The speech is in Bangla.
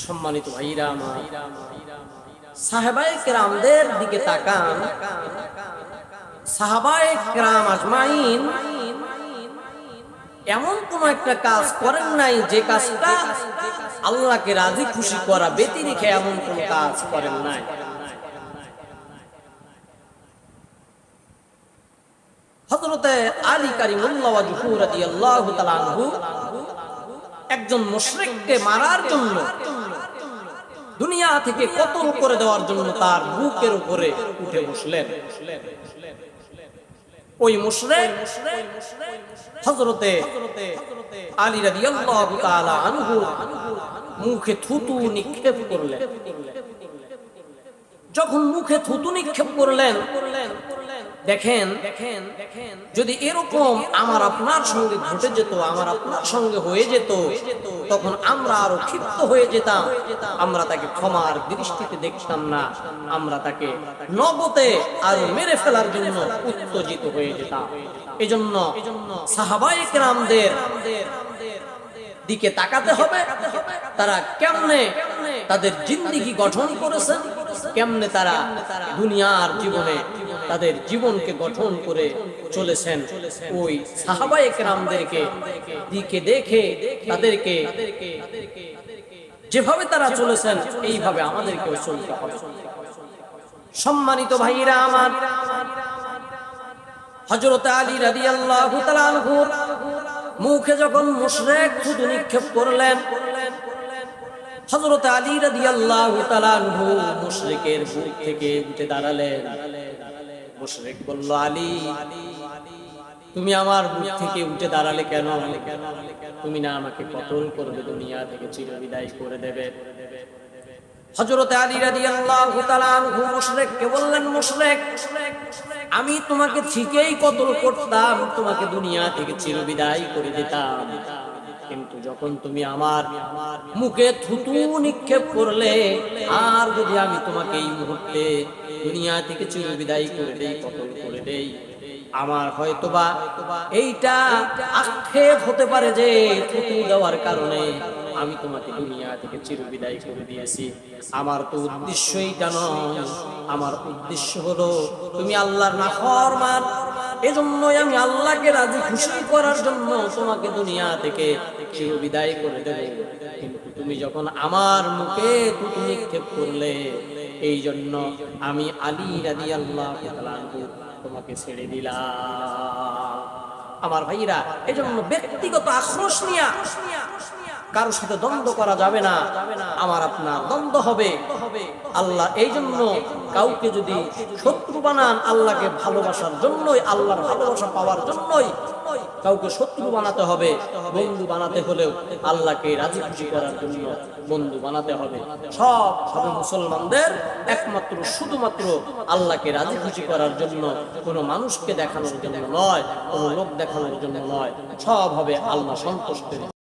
সম্মানিত ভাইরা আমার সাহেবাই কেরামদের দিকে তাকান। সাহাবাই কেরাম আজমাইন এমন কোন একটা কাজ করেন নাই যে কাজটা আল্লাহকে রাজি খুশি করা বেতি রেখে এমন কোন কাজ করেন নাই। হযরতে আলী কারিমুল্লাহ একজন মুশরিককে মারার জন্য দুনিয়া থেকে কতল করে দেওয়ার জন্য তার বুকের উপরে উঠে বসলেন। ওই মুশরিক আলী মুখে থুতু নিক্ষেপ করলেন। যখন মুখে থুতু নিক্ষেপ করলেন দেখেন, যদি এরকম আমার আপনার সঙ্গে ঘটে যেত, আমার আপনার সঙ্গে হয়ে যেত, তখন আমরা আরও ক্ষিপ্ত হয়ে যেতাম। আমরা তাকে ক্ষমার দৃষ্টিতে দেখতাম না। আমরা তাকে নগদে আরও মেরে ফেলার জন্য উত্তেজিত হয়ে যেতাম। এজন্য সাহাবায়ে কেরামদের দিকে তাকাতে হবে। তারা কেমনে তাদের জিন্দিগি গঠন করেছেন? কেমনে তারা দুনিয়ার জীবনে তাদের জীবনকে গঠন করে চলেছেন। ওই সাহাবায়ে কেরামদেরকে দিকে দেখে তাদেরকে যেভাবে তারা চলেছেন, এইভাবে আমাদেরকেও চলতে হবে। সম্মানিত ভাইরা আমার, হযরত আলী আনহু মুখে যখন মুশরিক থুতু নিক্ষেপ করলেন, হযরত আলী তাআলা আনহু মুশরিকের থেকে উঠে দাঁড়ালেন। মুশরিক বলল, আলী, তুমি আমার বুক থেকে উঠে দাঁড়ালে কেন? তুমি না আমাকে কতল করবে দুনিয়া থেকে, চিরবিদায় করে দেবে। আমি তোমাকে ঠিকই কতল করতাম, তোমাকে দুনিয়া থেকে চিরবিদায় করে দিতাম। কিন্তু যখন তুমি আমার মুখে থুতু নিক্ষেপ করলে, আর যদি আমি তোমাকে এই মুহূর্তে দুনিয়া থেকে চিরবিদায় করে দেই, কতল করে দেই, আমার হয়তোবা এইটা আক্ষেপ হতে পারে যে থুতু দেওয়ার কারণে আমি তোমাকে দুনিয়া থেকে চিরবিদায় করে দিয়েছি। আমার তো উদ্দেশ্য এইটা নয়। আমার উদ্দেশ্য হলো, তুমি আল্লাহর নাফরমান এজন্যই আমি আল্লাহকে রাজি খুশি করার জন্য তোমাকে দুনিয়া থেকে চিরবিদায় করে দেব। কিন্তু তুমি যখন আমার মুখে তুতু নিক্ষেপ করলে, এই জন্য আমি আলী রাজি আল্লাহ তোমাকে ছেড়ে দিলাম। আমার ভাইরা এই জন্য ব্যক্তিগত আক্রোশ নিয়া কারোর সাথে দ্বন্দ্ব করা যাবে না। আমার আপনার দ্বন্দ্ব হবে। আল্লাহ এই জন্য কাউকে যদি শত্রু বানান, আল্লাহকে ভালোবাসার জন্যই, আল্লাহর ভালোবাসা পাওয়ার জন্যই কাউকে শত্রু বানাতে হবে। বন্ধু বানাতে হলেও আল্লাহকে রাজি খুশি করার জন্য বন্ধু বানাতে হবে। সব হবে মুসলমানদের একমাত্র, শুধুমাত্র আল্লাহকে রাজি খুশি করার জন্য। কোনো মানুষকে দেখানোর জন্য নয়, কোনো লোক দেখানোর জন্য নয়। সব হবে আল্লাহ সন্তুষ্টের